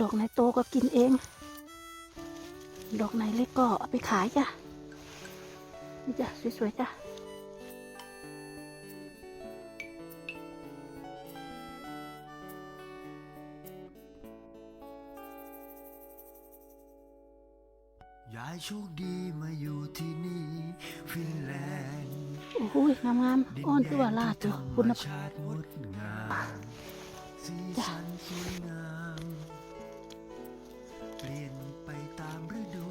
ดอกไหนโตก็กินเอง ดอกไหนเล็กก็เอาไปขายจ้ะ นี่จ้ะสวยๆจ้ะยายโชคดีมาอยู่ที่นี่ฟินแลนด์โอ้โหงามๆอ้อนคือว่าลาดตัวคุณธรรมภาพ ชาติงดงามสีสันสวยงามเป ลี่ยนไปตามฤดู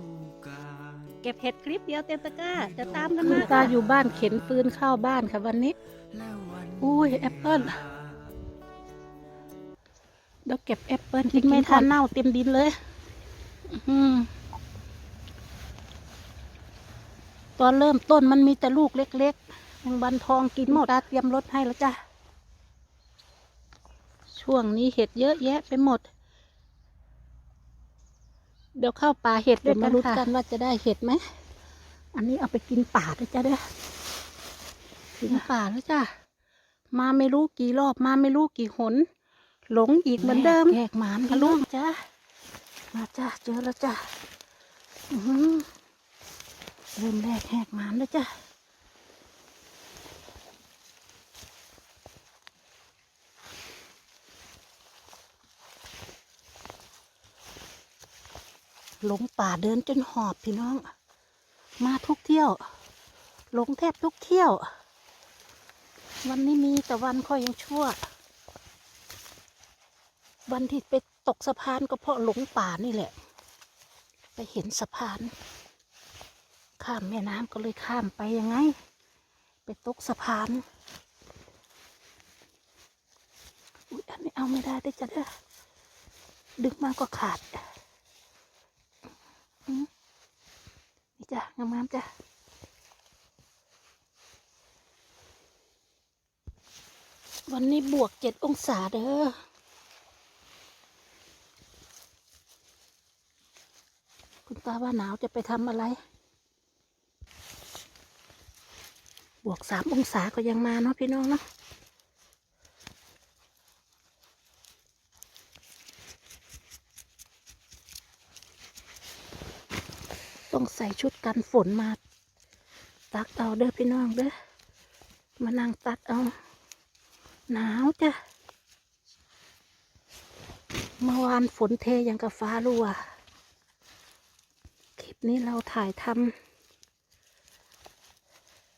กาลเก็บเห็ดคลิปเดียวเต็มตะกร้าจะตามกันคุณมาตาอยู่บ้านเข็นฟืนเข้าบ้านค่ะวันนี้ และวันอุ้ยแอปเปิ้ล เดี๋ยวเก็บแอปเปิลกินไม่ทันเน่าเต็มดินเลย อื้อหือตอนเริ่มต้นมันมีแต่ลูกเล็กๆยังบันทองกินหมดตาเตรียมรถให้แล้วจ้ะ ช่วงนี้เห็ดเยอะแยะไปหมด เดี๋ยวเข้าป่าเห็ดเดี๋ยวมาลุ้นกันว่าจะได้เห็ดไหม อันนี้เอาไปกินป่าด้วยจ้ะเด้อถึงป่าแล้วจ้ะมาไม่รู้กี่รอบมาไม่รู้กี่หน หลงอีกเหมือนเดิมแหกหมานทะลุจ้ามาจ้าเจอแล้วจ้าอื้อหือเริ่มแรกแหกหมานแล้วจ้า หลงป่าเดินจนหอบพี่น้อง มาทุกเที่ยว หลงแทบทุกเที่ยว วันนี้มีแต่วันค่อยยังชั่ว วันที่ไปตกสะพานก็เพราะหลงป่านี่แหละ ไปเห็นสะพาน ข้ามแม่น้ำก็เลยข้ามไปยังไง ไปตกสะพานอุ๊ยอันนี้เอาไม่ได้ได้จะเด้อดึงมากก็ขาด นี่จ้ะงามๆจ้ะวันนี้บวกเจ็ดองศาเด้อคุณตาว่าหนาวจะไปทำอะไร บวกสามองศาก็ยังมาเนาะพี่น้องเนาะ ต้องใส่ชุดกันฝนมา ตักเอาเด้อพี่น้องเด้อมานั่งตัดเอา หนาวจ้ะเมื่อวานฝนเทยังกับฟ้ารั่วคลิปนี้เราถ่ายท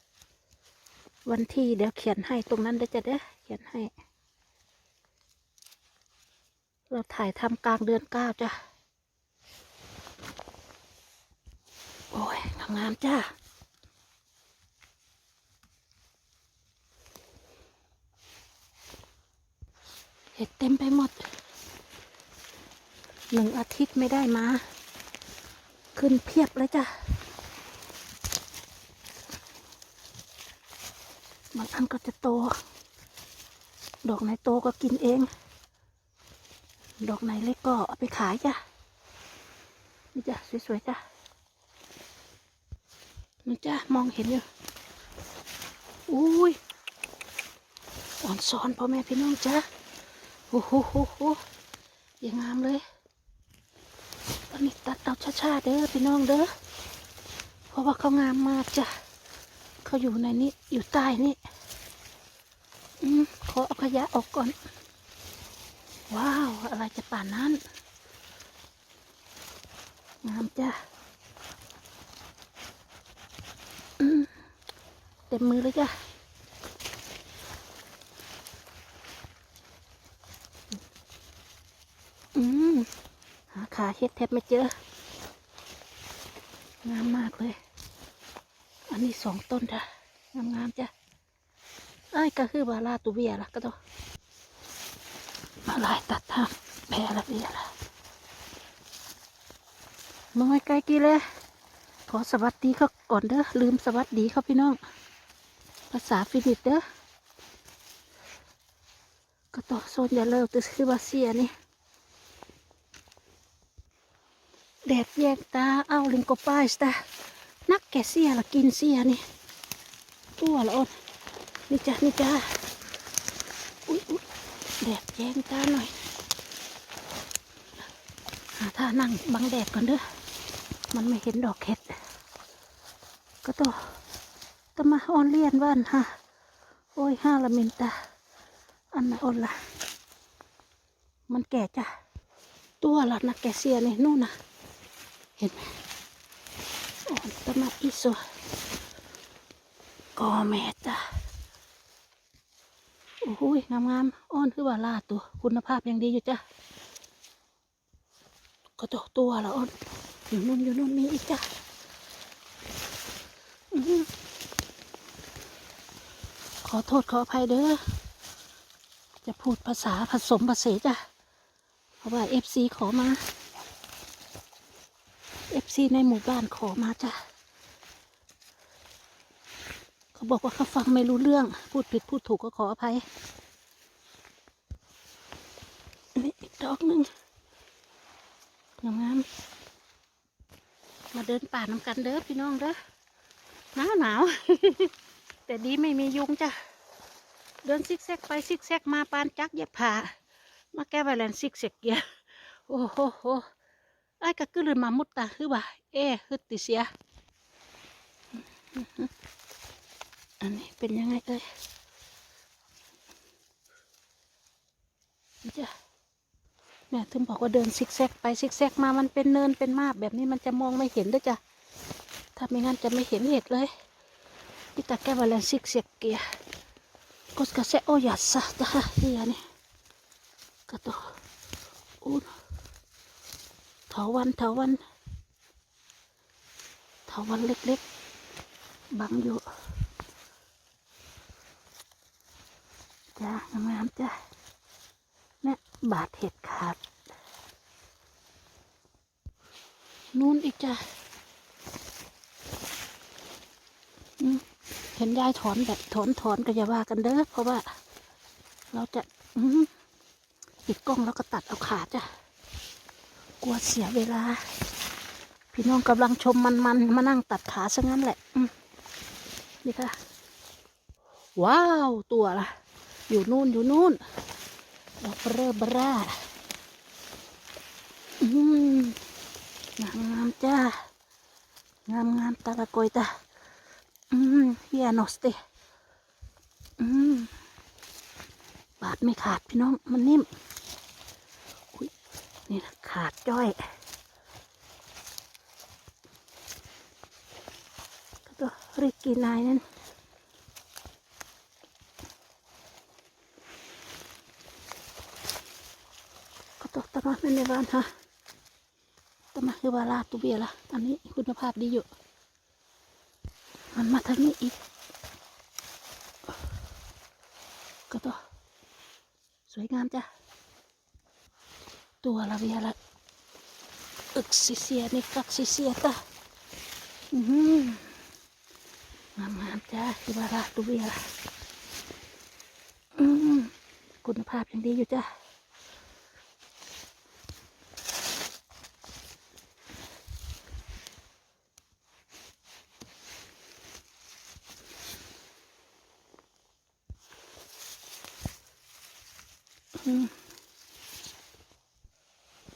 ำวันที่เดี๋ยวเขียนให้ตรงนั้นเดี๋ยวจะได้อเขียนให้ เราถ่ายทำกลางเดือนเก้าจ้ะ โอ้ยงามจ้าเห็ดเต็มไปหมด หนึ่งอาทิตย์ไม่ได้มา ขึ้นเพียบเลยจ้ะบางอันก็จะโต ดอกไหนโตก็กินเอง ดอกไหนเล็กก็เอาไปขายจ้ะ นี่จ้ะ สวยๆจ้ะ มันจ้ะมองเห็นอยู่อุ้ยอ่อนซ้อนพ่อแม่พี่น้องจ้ะโอ้โหโหโหอย่างงามเลยตอนนี้ตัดเอาช้าๆเด้อพี่น้องเด้อเพราะว่าเขางามมากจ้ะเขาอยู่ในนี้อยู่ใต้นี่อืมขอเอาขยะออกก่อน ว้าว อะไรจะป่านนั้น งามจ้ะอืม เต็มมือเลยจ้ะอืมหาขาเฮ็ดแทบไม่เจองามมากเลย อันนี้สองต้นจ้ะงามงามๆจ้ะไอ้ก็คือบาลาตูเบียละก็ต้องมาลายตัดทางแพรละเบียละมองไกลกี่เลยขอสวัสดีเขาก่อนเด้อลืมสวัสดีเขาพี่น้อง ภาษาฟิลิปเด้อก็ต่อโซนอย่าเลิกตัวซื้อบาเซียนี่แดดแยงตาเอาลิงโกป้ายสตานักแกเสียละกินเสียนี่ตัวละอดนี่จ้ะนี่จ้ะอุ้ยอุ้ยแดดแยงตาหน่อยาท่านั่งบังแดดก่อนเด้อมันไม่เห็นดอกเห็ดก็ต้อง ต้องมาออนเลียนว่านฮะโอ้ยห้าละมินตาอันไหนออนละมันแก่จ้ะตัวละนะแกเสียนี่นู่นนะเห็นไหมอ่อนตมาอีสัวกอแม่จ้ะโอ้ยงามๆอ้อนคือว่าลาตัวคุณภาพยังดีอยู่จ้ะก็ตัวตัวละอ้อนอยู่นู่นอยู่นู่นมีอีกจ้ะ อื้อหือขอโทษขออภัยเด้อ จะพูดภาษาผสมภาษาจ้ะ เพราะว่าเอฟซีขอมาเอฟซีในหมู่บ้านขอมาจ้ะ เขาบอกว่าเขาฟังไม่รู้เรื่อง พูดผิดพูดถูกก็ขออภัย นี่อีกดอกหนึ่งงามๆมาเดินป่าน้ำกันเด้อพี่น้องเด้อหนาวหนาว แต่ดีไม่มียุงจ้ะ เดินซิกแซกไปซิกแซกมาปานจักเย็บผ้ามาแก้ไวแลนซิกแซกเกียร์โอ้โหโหไอ้ก็คือลืมมามุดตาคือว่าเอ๊ะคือติเสีย อันนี้เป็นยังไงเอ้ยนี่จ้ะแม่ถึงบอกว่าเดินซิกแซกไปซิกแซกมามันเป็นเนินเป็นมาบแบบนี้มันจะมองไม่เห็นด้วยจ้ะถ้าไม่งั้นจะไม่เห็นเห็ดเลย นี่ตาแก้วาแลนซิกแซกเกีย koska se ojassa tähän hieni. Kato. Un. Tauvan, tauvan. Tauvan เล็กๆบังอยู่จ้างามๆจ้ะเนี่ยบาดเห็ดขาดนู่นอีกจ้ะอืม เห็นยายถอนแบบถอนถอนก็อย่าว่ากันเด้อเพราะว่า เราจะปิดกล้องแล้วก็ตัดเอาขาจ้ะกลัวเสียเวลา พี่น้องกำลังชมมันมันมานั่งตัดขาซะงั้นแหละนี่ค่ะ ว้าวตัวละอยู่นู่นอยู่นู่นดอกเบอร์เบอร่าอืมงามงามจ้างามงามตาละกอยตา นอสเตอืมบาดไม่ขาดพี่น้อง มันนิ่มนี่นะขาดจ้อย ก็ตัวริกกีนายนั่นก็ตัวตะมาเป็นในบ้านฮะตะมาคือวาลาตุเบียละอันนี้คุณภาพดีอยู่ มันมาทางนี้อีก ก็ตัว สวยงามจ้ะ ตัวละเวียละอึกซิเซียนี่กักซิเซียตะอือหืองามงามจ้ะที่ว่าละตัวเวียละอืมคุณภาพยังดีอยู่จ้ะ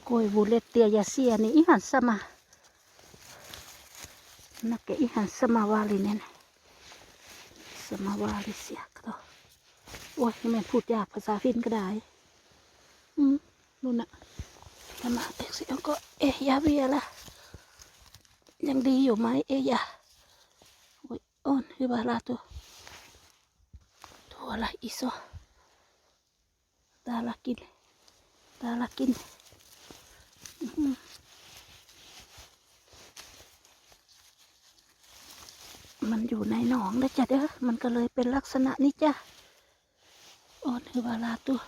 Koi vulettia ja sieni ihan sama. Näkee ihan samavaalinen. Samavaalisia, kato. Oi, ja me puhut jää ภาษาฟินก็ได้อืมนู่นน่ะทำไมเอ็ก มเอ๊ยยาโอ้ยอ้อนคือบาลาตัวตัวละอีโซตาละกินตาละกินมันอยู่ในหนองนะจ๊ะเด้อ มันก็เลยเป็นลักษณะนี้จ้ะอ่อนคือวาลาตัว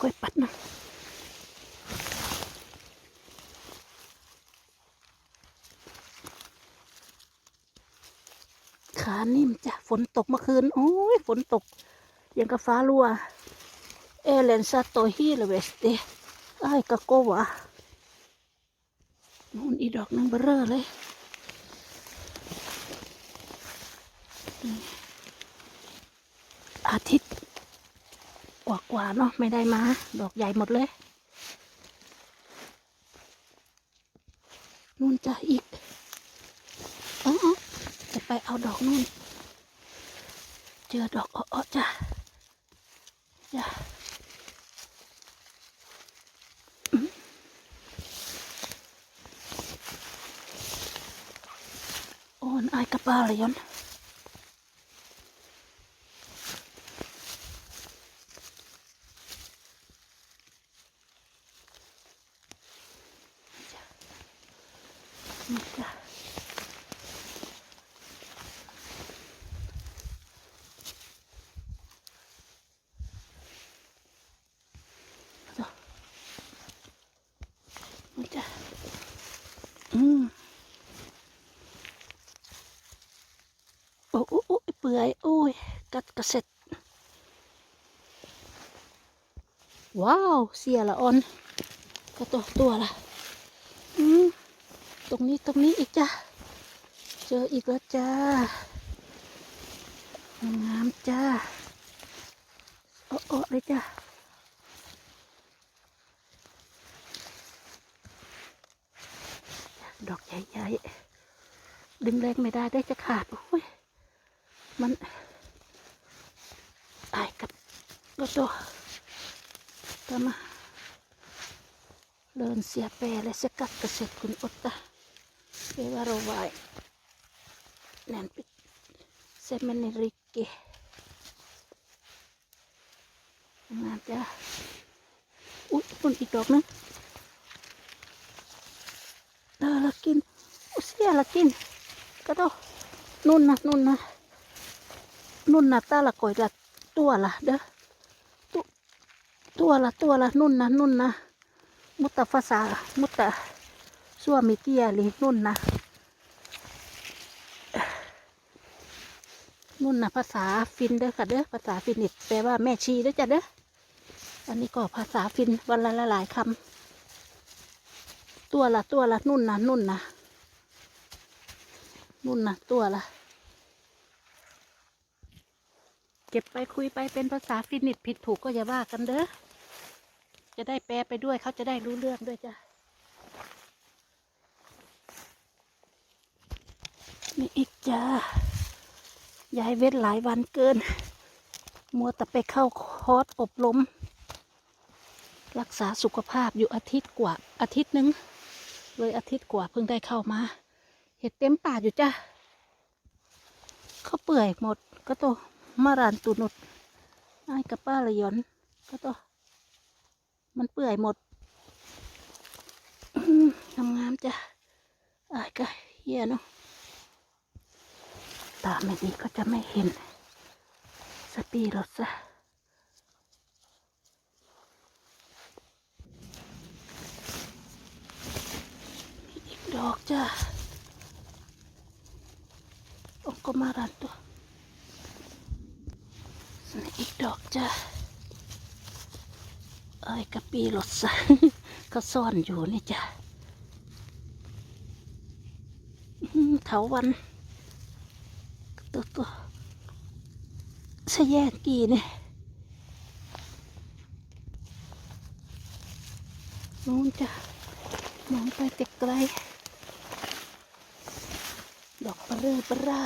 ค่อยปัดนะขานิ่มจ้ะฝนตกเมื่อคืน โอ้ย ฝนตก ยังกับฟ้ารั่ว เอเลนซาโตฮีเลเวสเตไอ้กะโกวะนู่นอีดอกนั่งเบอร์เลยอาทิตย์ กว่าๆเนาะไม่ได้มา ดอกใหญ่หมดเลย นู่นจะอีกอ๋อจะไปเอาดอกนู่น เจอดอกอ้อจ้ะจ้ะอืมโอนไอายกระเป๋าเลยยนนี่ อืมโอ้โอ้โอ้ยเปื่อยโอ้ย กัดกระเซ็ดว้าว เสียละออนก็ตัวตัวละอืมตรงนี้ตรงนี้อีกจ้ะ เจออีกแล้วจ้างามจ้าโอ้โอ้เลยจ้ะ ดอกใหญ่ๆ ดึงแรงไม่ได้ได้จะขาด โอ้ย มันอายกับก็ตัวก็มาเลินเสียแปรและสกัดกระเสร็จคุณอดตะเปวาโรวายแนนปิดเซเมนริกเกงามจ้าอุ๊ยปุ่นอีกดอกนึง เออละกิน อุยเสียละกินก็ต้องนุ่นนะนุ่นนะนุ่นนะตาละก่อยละตัวละเด้อตัวตัวละตัวละนุ่นนะนุ่นนะมุตตะภาษามุตตะซัวมิเตียลีนุ่นนะนุ่นนะภาษาฟินเด้อค่ะเด้อ ภาษาฟินิชแปลว่าแม่ชีเด้อจ้ะเด้อ อันนี้ก็ภาษาฟินวันละหลายคำตัวละตัวละนุ่นนะนุ่นนะ นุ่นนะตัวละเก็บไปคุยไปเป็นภาษาฟินิชผิดถูกก็อย่าว่ากันเด้อ จะได้แปลไปด้วยเขาจะได้รู้เรื่องด้วยจ้ะมีอีกจ้ายายเวทหลายวันเกิน มัวแต่ไปเข้าคอร์สอบรมรักษาสุขภาพอยู่อาทิตย์กว่าอาทิตย์หนึ่งเลยอาทิตย์กว่าเพิ่งได้เข้ามา เห็ดเต็มป่าอยู่จ้ะเขาเปื่อยหมดก็โตมารานตุนุดไอ้กับป้าเลยยอนก็โตมันเปื่อยหมดอื้อหืองามๆจ้ะไอ้ก็เฮียเนาะตาไม่ดีก็จะไม่เห็น สปีรถซะอีกดอกจ้ะ ก็มารันตัวอีกดอกจ้ะเอ้ยกะปีรถซะก็ซ่อนอยู่นี่จ้ะเถาวันตัวตัวสแยกกี่เนี่ยนู้นจ้ะมองไปแต่ไกลดอกปะเร่อปะร่า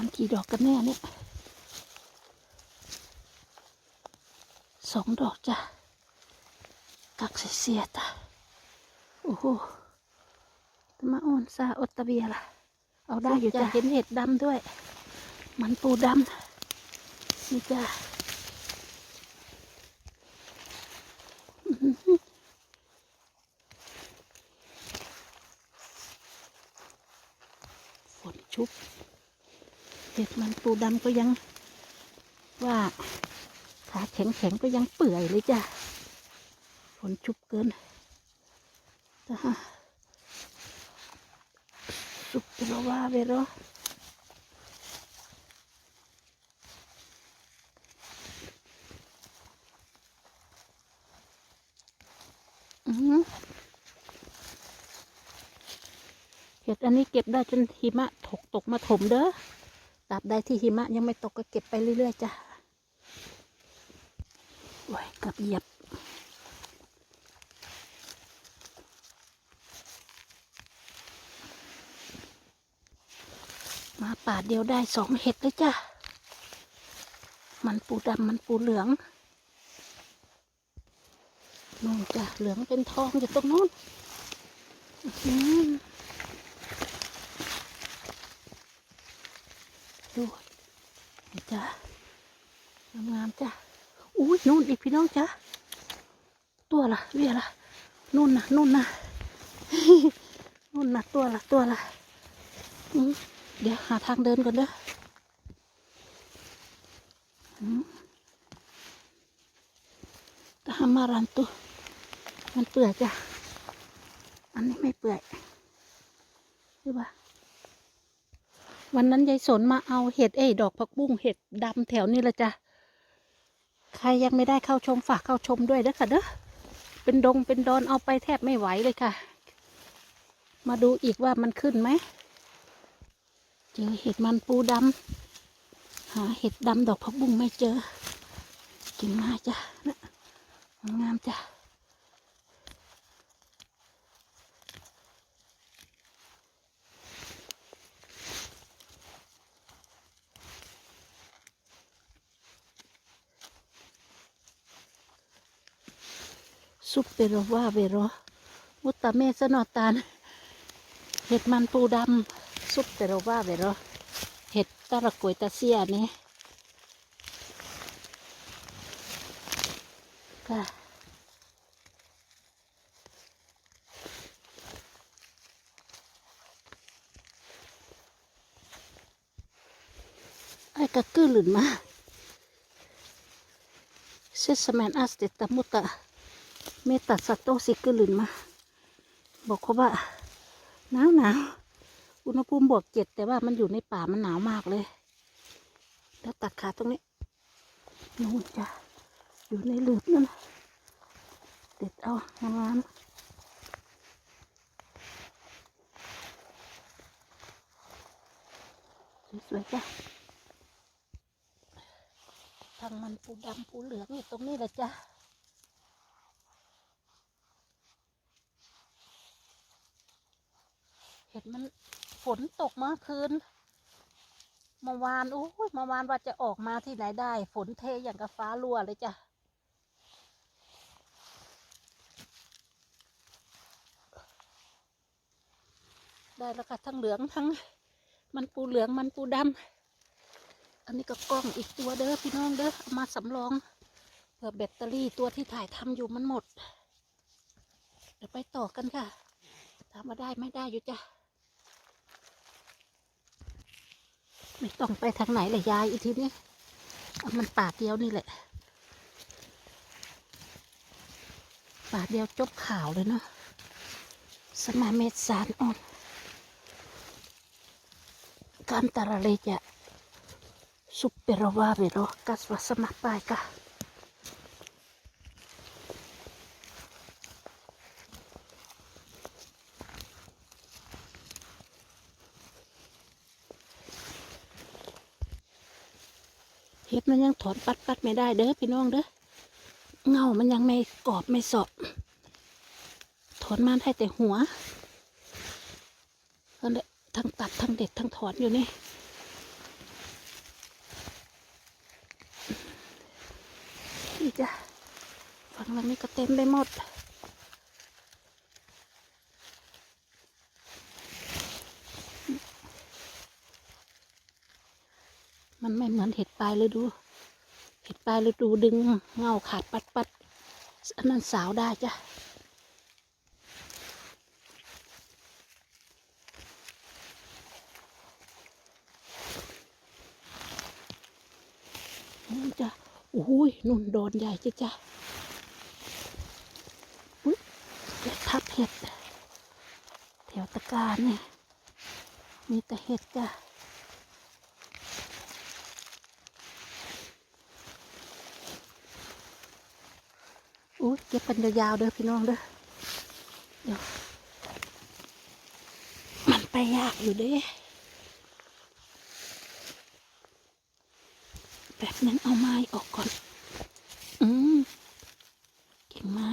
มัน กี่ดอกกันแน่เนี่ยสองดอกจ้ะ กักเสียๆตาโอ้โหตะมาอ่อนซาอตตะเบียล่ะ เอาได้อยู่จ้ะ เห็นเห็ดดำด้วย มันปูดำนี่จ้ะอื้อหือฝนชุบเห็ดมัน ปูดำก็ยังว่า ขาแข็งๆก็ยังเปื่อยเลยจ้ะฝนชุบเกินจ้ะสุกเปโรว่าเวโรอืมเห็ดอันนี้เก็บได้จนหิมะถกตกมาถมเด้อ ตราบใดที่หิมะยังไม่ตกก็เก็บไปเรื่อยๆจ้ะโอ้ยกับเหยียบมาป่าเดียวได้สองเห็ดเลยจ้ะ มันปูดำมันปูเหลืองนู่นจ้ะเหลืองเป็นทองอยู่ตรงนู้นอื้อหือดูนี่จ้ะงามๆจ้ะ อุ้ ยนู่นอีกพี่น้องจ้ะตัวละเวียละนู่นนะนู่นนะนู่นนะตัวละตัวละเดี๋ยวหาทางเดินก่อนเด้ออืมตามารันตุมันเปื่อยจ้ะ อันนี้ไม่เปื่อยใช่ปะวันนั้นยายสนมาเอาเห็ดเอ้ยดอกผักบุ้งเห็ดดำแถวนี้ละจ้ะ ใครยังไม่ได้เข้าชมฝากเข้าชมด้วยเด้อค่ะเด้อเป็นดงเป็นดอนเอาไปแทบไม่ไหวเลยค่ะ มาดูอีกว่ามันขึ้นไหมเจอเห็ดมันปูดำหาเห็ดดำดอกพักบุ้งไม่เจอกินมาจ้ะนะงามจ้ะ ซุปเปโรว่าเวโรมุตตาเมสนอตานเห็ดมันปูดำซุปเปโรว่าเวโรเห็ดตะระกวยตะเซียนี่ค่ะไอ้กะกือหลุนมาเซสแมนอาสเตตมุตะ เมตัดสัตโตสิกือหลุนมา บอกเขาว่าหนาวหนาวอุณหภูมิบวกเจ็ดแต่ว่ามันอยู่ในป่ามันหนาวมากเลย แล้วตัดขาตรงนี้นู่นจ้ะอยู่ในหลืบนั่นเด็ดเอางามๆสวยๆจ้ะทางมันปูดำปูเหลืองอยู่ตรงนี้แหละจ้ะ ห็นมันฝนตกเมื่อคืนเมื่อวานโอ้ยเมื่อวานว่าจะออกมาที่ไหนได้ ฝนเทอย่างกับฟ้ารั่วเลยจ้ะได้แล้วค่ะทั้งเหลืองทั้ง มันปูเหลืองมันปูดำอันนี้ก็กล้องอีกตัวเด้อพี่น้องเด้อเอามาสำรองเผื่อแบตเตอรี่ตัวที่ถ่ายทำอยู่มันหมด เดี๋ยวไปต่อกันค่ะถามว่าได้ไม่ได้อยู่จ้ะ ไม่ต้องไปทางไหนเลยยายอีกทีนี้มันป่าเดียวนี่แหละ ป่าเดียวจบข่าวเลยเนาะสมาเมตสารอ่อนกามตาระเลจะสุปเปโรวาเวโรกัสวาสมัครไปกะ เห็ดมันยังถอนปัดปัดไม่ได้เด้อพี่น้องเด้อเงามันยังไม่กรอบไม่สอบถอนมาได้แต่หัวนั่นแหละทั้งตัดทั้งเด็ดทั้งถอนอยู่นี่นี่จ้ะฝั่งหลังนี้ก็เต็มไปหมด มันไม่ เห็ดปลายฤดู เห็ดปลายฤดูดึงเงาขาดปัดปัดอันนั้นสาวได้จ้ะนู่นจ้ะโอ้ยนุ่นโดนใหญ่จ้ะจ้ะอุ้ยเห็ดทับเห็ดแถวตะการเนี่ยมีแต่เห็ดจ้ะ อุ้ยเก็บเป็นยาวๆเด้อพี่น้องเด้อเดี๋ยวมันไปยากอยู่เด้แบบนั้นเอาไม้ออกก่อน อืมเก่งไม้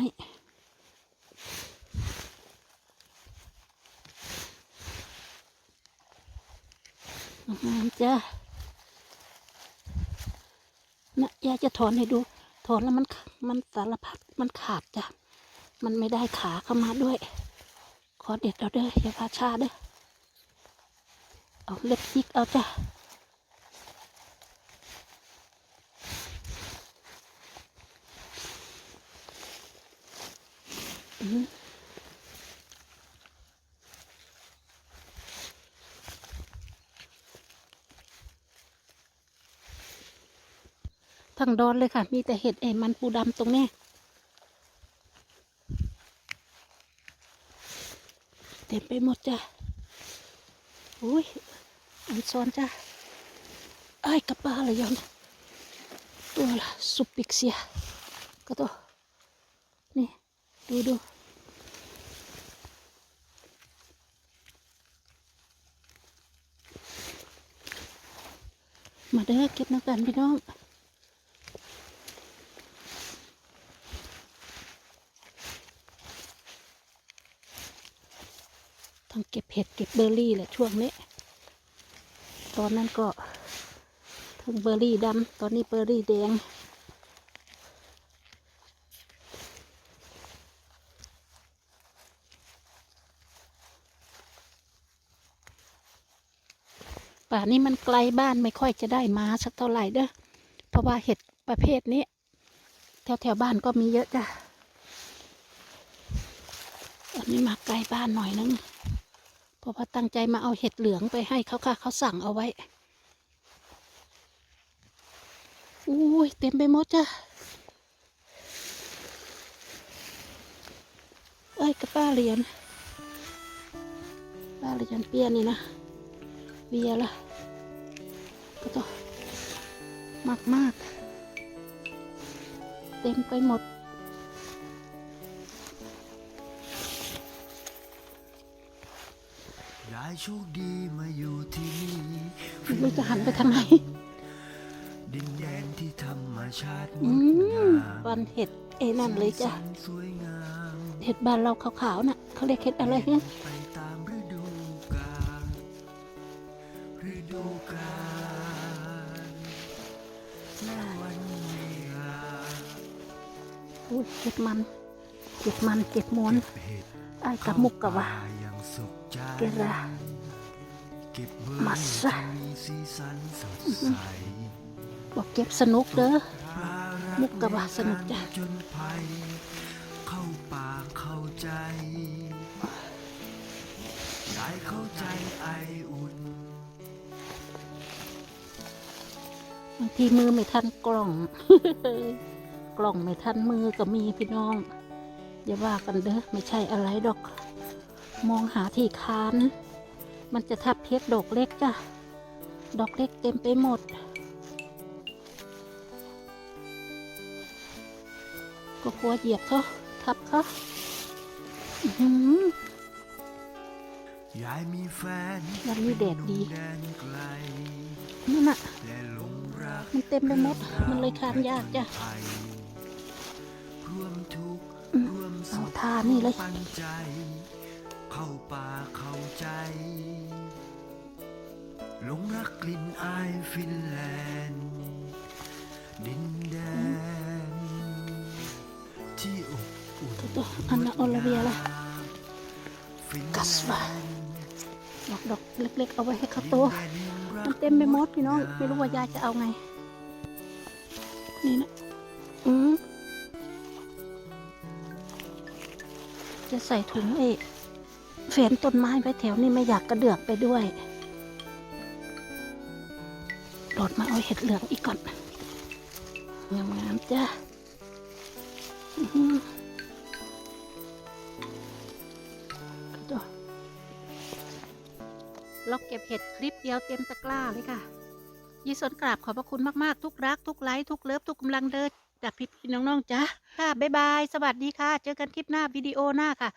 งามจ้ะนะยายจะถอนให้ดู ถอนแล้วมัน มันสารพัดมันขาดจ้ะ มันไม่ได้ขาเข้ามาด้วย ขอเด็ดเอาเด้ออย่าพาชาเด้อเอาเล็บจิกเอาจ้ะ ดอนเลยค่ะ มีแต่เห็ดไอ้มันปูดำตรงนี้เต็มไปหมดจ้ะอุ้ยอันซ้อนจ้ะไอ้กระปาเลยยอนตัวละสุปปิกเซียก็ตัวนี่ดูดูมาเด้อเก็บน้ำกันพี่น้อง ทั้ง เก็บเห็ดเก็บเบอร์รี่แหละช่วงนี้ ตอนนั้นก็ทั้งเบอร์รี่ดำตอนนี้เบอร์รี่แดงป่านี้มันไกลบ้านไม่ค่อยจะได้มาสักเท่าไหร่เด้อ เพราะว่าเห็ดประเภทนี้ แถวแถวบ้านก็มีเยอะจ้ะ อันนี้มาไกลบ้านหน่อยนึง เพราะว่าตั้งใจมาเอาเห็ดเหลืองไปให้เขาค่ะ เขาสั่งเอาไว้ อุ้ยเต็มไปหมดจ้ะ เอ้ยกระป้าเหรียญป้าเหรียญเปียนี่นะเบียละก็ต้องมากมากๆเต็มไปหมด โชคดีมาอยู่ที่นี่ไม่รู้จะหันไปทางไหนดินแดนที่ธรรมชาติงอืดมงามวันเห็ดเอ้นั่นเลยจ้ะสีสันสวยงามเห็ดบ้านเราขาวๆน่ะเขาเรียกเห็ดอะไรเนี่ยไปตามฤดูกาลฤดูกาลและวันเวลาอุ้ยเก็บมันเก็บมันเก็บมวนเก็บเห็ดไอ้ายกับมุกกับว่าเข้ป่อย่างสุขใจเกระเก็บเบอร์ มัสรี่ซะที่มีสีสันสดใสบอกเก็บสนุกเด้อปลารัมุกกะว่าสนุกจ้ะจนภัยเข้าป่าเข้าใจได้เข้าใจไออุ่นบางทีมือไม่ทันกล่อง กล่องไม่ทันมือก็มีพี่น้อง อย่าว่ากันเด้อไม่ใช่อะไรดอก มองหาที่คาน มันจะทับเพชรดอกเล็กจ้ะ ดอกเล็กเต็มไปหมด ก็กลัวเหยียบเขาทับเขาอื้อหือยายมีแฟนวันนี้แดดดีแดนไกลนั่นน่ะและหลงรักมันเต็มไปหมด มันเลยคานยากจ้ะไทยร่วมทุกข์อืมร่วมเอาสุขทานี่เลยปันใจ เข้าป่าเข้าใจ หลงรักกลิ่นอายฟินแลนด์ ดินแดน ที่อบอุ่นตัวๆอันน่ะโอลาเวียล่ะฟินแลนด์กัสว่ะดอกดอกเล็ก ๆ เอาไว้ให้เขาโตมันเต็มไปหมดพี่น้อง ไม่รู้ว่ายายจะเอาไง นี่นะ อืมจะใส่ถุงเอก เฝนต้นไม้ไว้แถวนี้ไม่อยากกระเดือกไปด้วยโดดมาเอาเห็ดเหลืองอีกก่อนงามๆจ้ะเราเก็บเห็ดคลิปเดียวเต็มตะกร้าเลยค่ะยีสนกราบขอบพระคุณมากๆ ทุกรัก ทุกไลค์ ทุกเลิฟ ทุกกำลังเดินจากพี่ๆน้องๆจ้ะค่ะ บ๊ายบาย สวัสดีค่ะ เจอกันคลิปหน้าวิดีโอหน้าค่ะ